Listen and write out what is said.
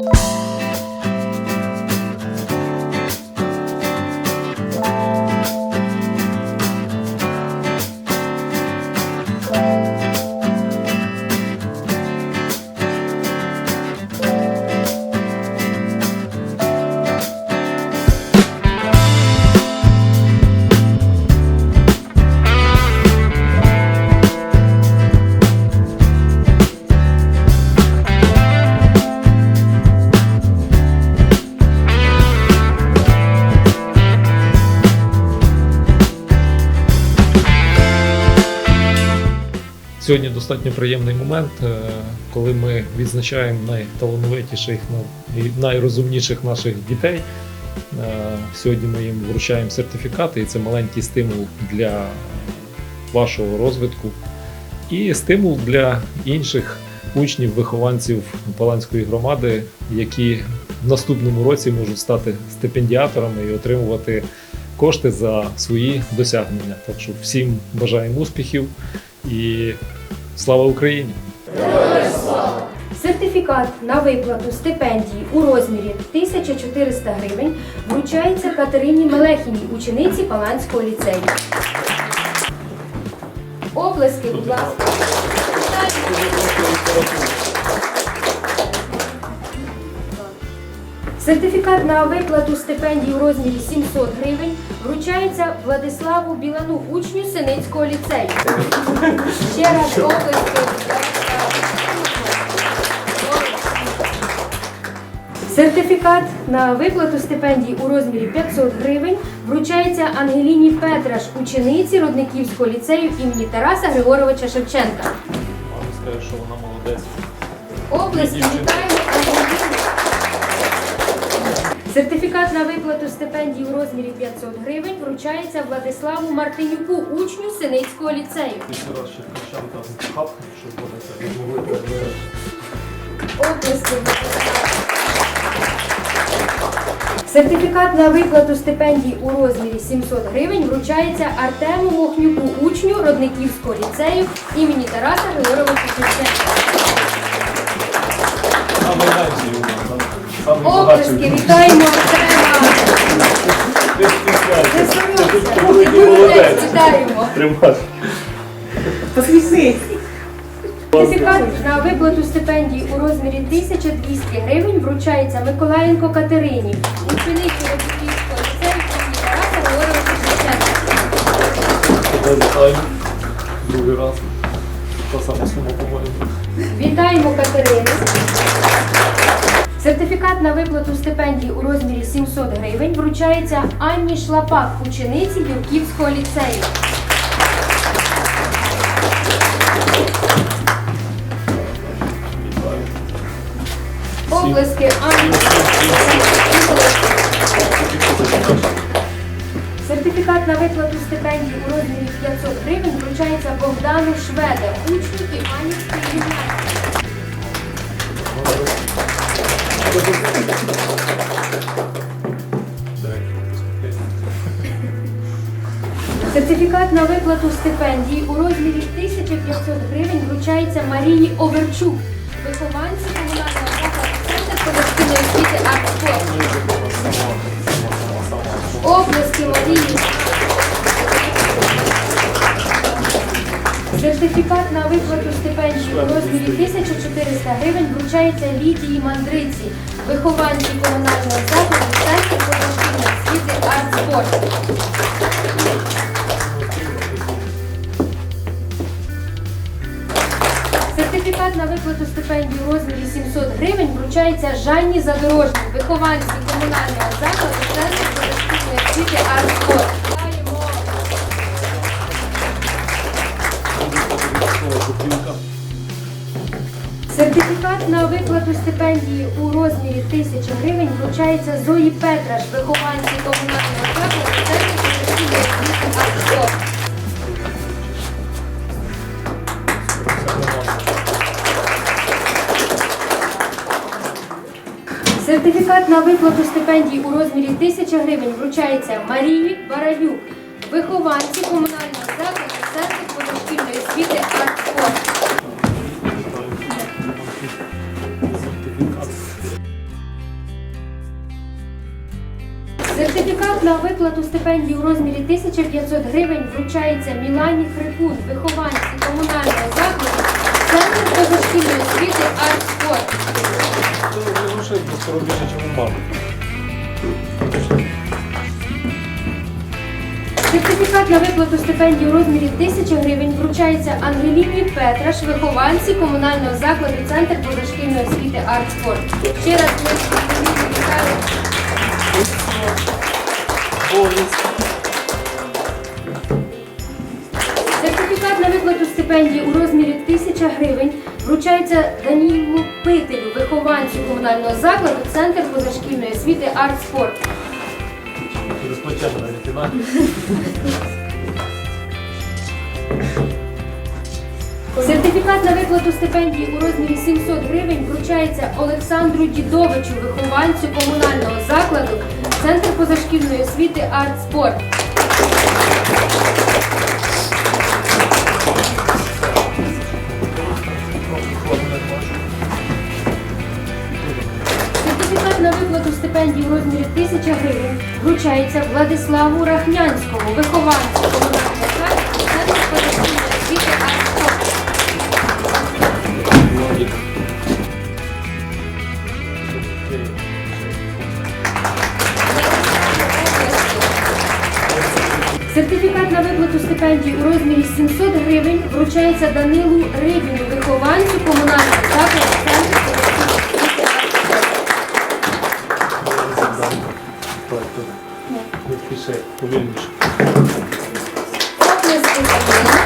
you Сьогодні достатньо приємний момент, е, коли ми відзначаємо найталановитіших найрозумніших наших дітей. Е, Сьогодні ми їм вручаємо сертифікати, і це маленький стимул для вашого розвитку і стимул для інших учнів, вихованців Паланської громади, які в наступному році можуть стати стипендіаторами і отримувати кошти за свої досягнення. Так що всім бажаємо успіхів і слава Україні! Сертифікат на виплату стипендії у розмірі 1400 гривень вручається Катерині Мелехіній, учениці Паланського ліцею. Оплески, будь ласка. Сертифікат на виплату стипендії у розмірі 700 гривень вручається Владиславу Білану, учню Синицького ліцею. Ще раз оплески. Сертифікат на виплату стипендій у розмірі 500 гривень вручається Ангеліні Петраш, учениці Родниківського ліцею імені Тараса Григоровича Шевченка. Мама скаже, що вона молодець. Область вітаємо. Сертифікат на виплату стипендій у розмірі 500 гривень вручається Владиславу Мартинюку, учню Синицького ліцею. Області. Сертифікат на виплату стипендій у розмірі 700 гривень вручається Артему Мохнюку, учню Родниківського ліцею імені Тараса Григоровича Шевченка. Оплески, вітаємо. Вітаємо! Посміхнись. Сертифікат на виплату стипендій у розмірі 1200 гривень вручається Миколаєнко Катерині, учениці Родниківського ліцею Тараса вітаю. Другий раз. Та сама сума, по-моєму. Вітаємо Катерину. Сертифікат на виплату стипендій у розмірі 700 гривень вручається Анні Шлапак, учениці Юрківського ліцею. Оплески Анні. Сертифікат на виплату стипендій у розмірі 500 гривень вручається Богдану Шведе, учню Іванівської гімназії. Сертифікат на виплату стипендій у розмірі 1500 гривень вручається Марії Оверчук, вихованці комунального закладу Центр позашкільної освіти «Артспорт». Сертифікат на виплату стипендій у розмірі 1400 гривень вручається Лідії Мандриці, вихованці комунального закладу Центр позашкільної освіти «Артспорт». Сертифікат на виплату стипендій у розмірі 700 гривень вручається Жанні Задорожній, вихованці комунального закладу Центру позашкільної освіти «Артспорт». Сертифікат на виплату стипендії у розмірі 1000 гривень вручається Зої Петраш, вихованці комунального закладу. Сертифікат на виплату стипендій у розмірі 1000 гривень вручається Марії Баралюк, вихованці комунального закладу Центру позашкільної освіти «Артфорд». Сертифікат на виплату стипендії у розмірі 1500 гривень вручається Мілані Хрипун, вихованці комунального закладу Центру позашкільної освіти «Артфорд». Це не лише, бо це робіше, чому. Сертифікат на виплату стипендій у розмірі 1000 гривень вручається Ангеліні Петраш, вихованці комунального закладу Центр позашкільної освіти «Артспорт». Ще раз Сертифікат на виплату стипендії у розмірі 1000 гривень вручається Даніїлу Пителю, вихованцю комунального закладу Центр позашкільної освіти «Артспорт». Розпочали лейтенант. Сертифікат на виплату стипендії у розмірі 700 гривень вручається Олександру Дідовичу, вихованцю комунального закладу Центр позашкільної освіти «Артспорт». Розмірі 1000 гривень вручається Владиславу Рахнянському, вихованцю Центр позашкільної освіти «Артспорт». Сертифікат на виплату стипендій у розмірі 700 гривень вручається Данилу Рибіну, вихованцю комунального закладу освіти «Артспорт». Не спіши, повільніше. Оплески Данила.